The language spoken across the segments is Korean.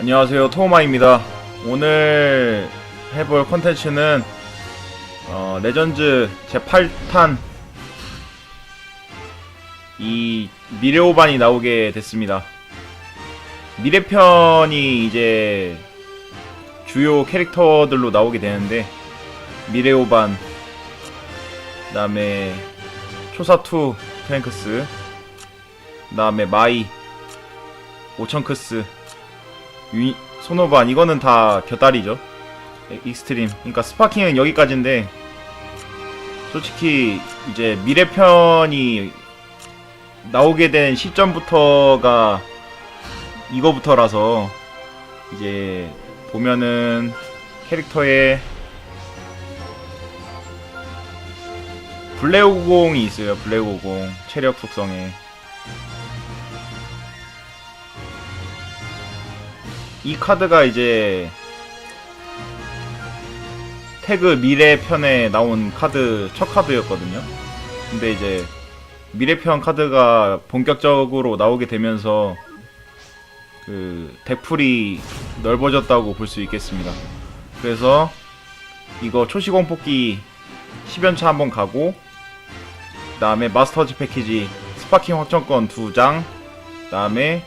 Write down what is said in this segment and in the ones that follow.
안녕하세요 토마입니다. 오늘 해볼 컨텐츠는 어, 레전즈 제8탄 이 미래오반이 나오게 됐습니다. 미래편이 이제 주요 캐릭터들로 나오게 되는데 미래오반 그 다음에 초사투 트랭크스 그 다음에 마이 오천크스 유, 소노반 이거는 다 곁다리죠. 에, 익스트림. 그러니까 스파킹은 여기까지인데 솔직히 이제 미래편이 나오게 된 시점부터가 이거부터라서 이제 보면은 캐릭터에 블랙오공이 있어요. 블랙오공 체력 속성에 이 카드가 이제 태그 미래 편에 나온 카드 첫 카드였거든요. 근데 이제 미래 편 카드가 본격적으로 나오게 되면서 그 덱풀이 넓어졌다고 볼 수 있겠습니다. 그래서 이거 초시공 뽑기 10연차 한번 가고 그 다음에 마스터즈 패키지 스파킹 확정권 2장 그 다음에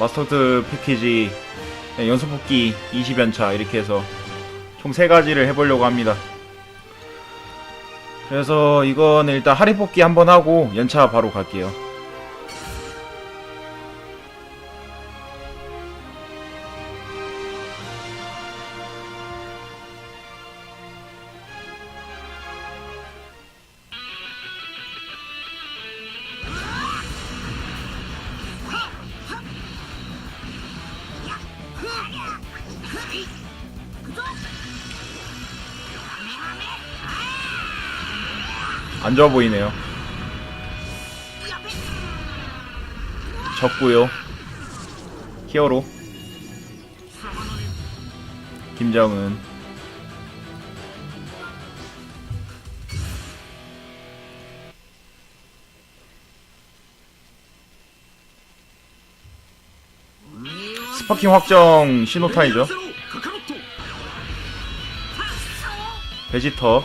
마스터드 패키지 네, 연속 뽑기 20연차 이렇게 해서 총 3가지를 해보려고 합니다. 그래서 이거는 일단 할인 뽑기 한번 하고 연차 바로 갈게요. 안 좋아 보이네요. 적고요. 히어로. 김정은. 스파킹 확정 신호탄이죠. 베지터.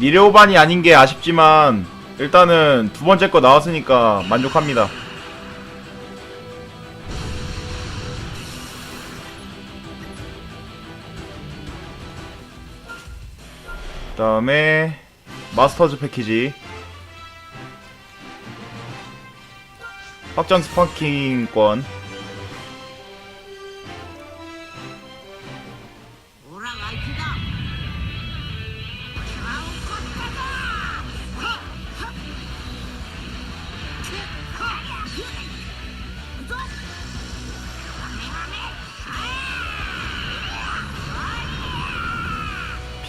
미래오반이 아닌 게 아쉽지만 일단은 두 번째 거 나왔으니까 만족합니다. 그 다음에 마스터즈 패키지 확전 스파킹권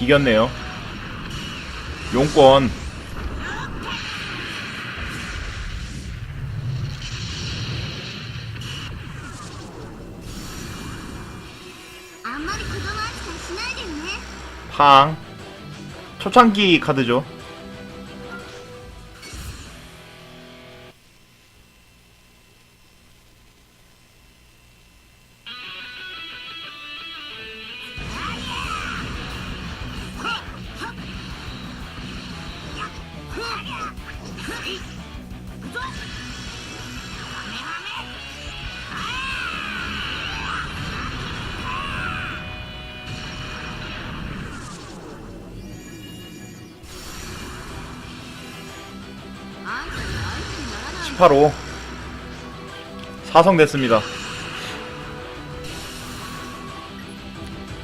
이겼네요. 용권. 팡. 초창기 카드죠. .18호 4성 됐습니다.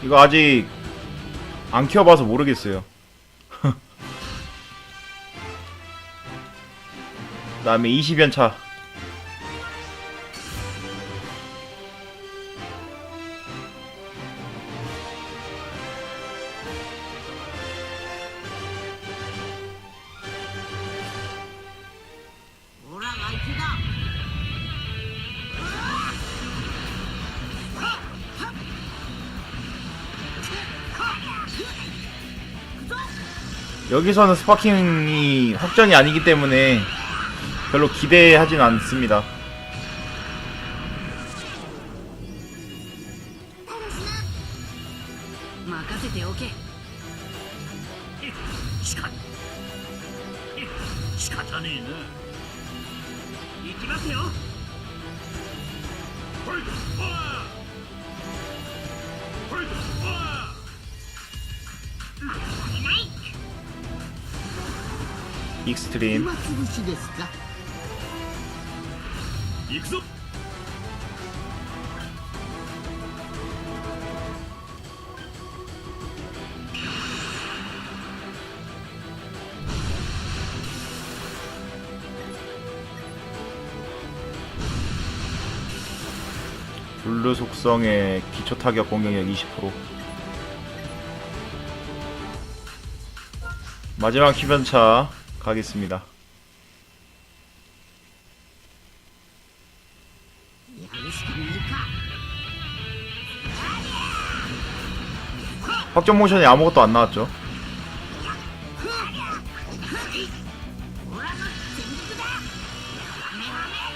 이거 아직 안 키워봐서 모르겠어요. 그 다음에 20연차. 여기서는 스파킹이 확전이 아니기 때문에 별로 기대하진 않습니다. 익스트림. 블루 속성의 기초 타격 공격력 20% 마지막 흡연차. 가겠습니다. 확정 모션이 아무것도 안 나왔죠.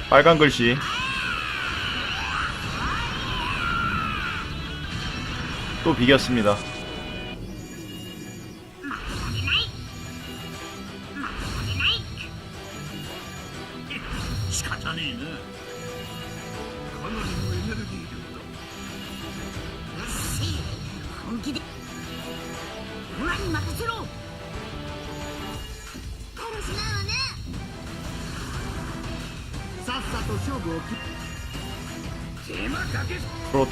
빨간 글씨 또 비겼습니다. 仕方ね。えなかなりのエネルギー量だよし本気で。に任せろ。パロスなのね。さっさと勝負を切手間かけ。프로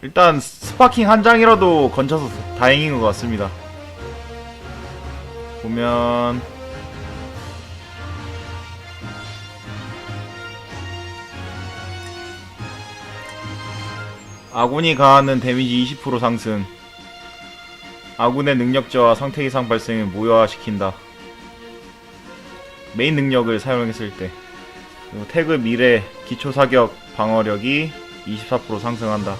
일단 스파킹 한 장이라도 건져서 다행인 것 같습니다. 보면 아군이 가하는 데미지 20% 상승. 아군의 능력자와 상태 이상 발생을 무효화시킨다. 메인 능력을 사용했을 때. 태그 미래 기초 사격 방어력이 24% 상승한다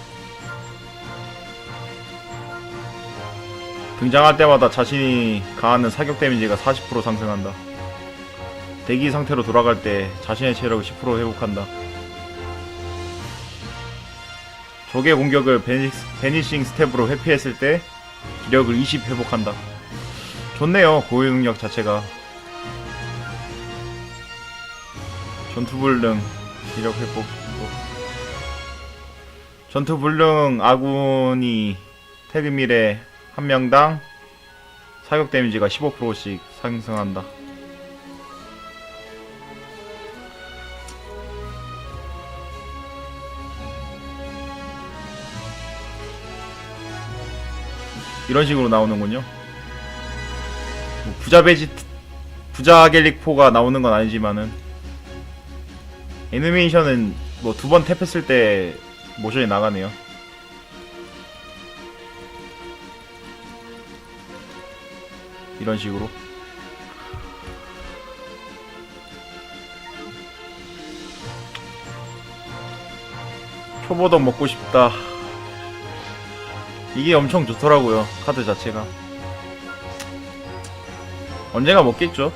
등장할 때마다 자신이 가하는 사격 데미지가 40% 상승한다. 대기 상태로 돌아갈 때 자신의 체력을 10% 회복한다. 적의 공격을 베니, 베니싱 스텝으로 회피했을 때 기력을 20 회복한다. 좋네요, 고유 능력 자체가. 전투불능, 기력 회복. 전투불능 아군이 태그밀에 한 명당 사격 데미지가 15%씩 상승한다. 이런 식으로 나오는군요. 뭐 부자 베지 부자 갤릭포가 나오는 건 아니지만은 애니메이션은 뭐 두 번 탭했을 때 모션이 나가네요. 이런 식으로. 초보도 먹고 싶다. 이게 엄청 좋더라고요 카드 자체가. 언젠가 먹겠죠?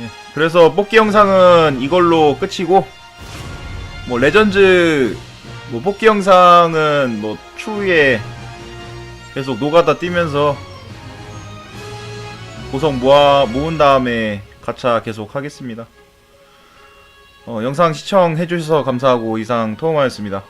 예, 그래서 뽑기 영상은 이걸로 끝이고 뭐 레전드 뭐 뽑기 영상은 뭐 추후에 계속 노가다 뛰면서 고성 모아 모은 다음에 가차 계속 하겠습니다. 어, 영상 시청해주셔서 감사하고 이상 토마였습니다.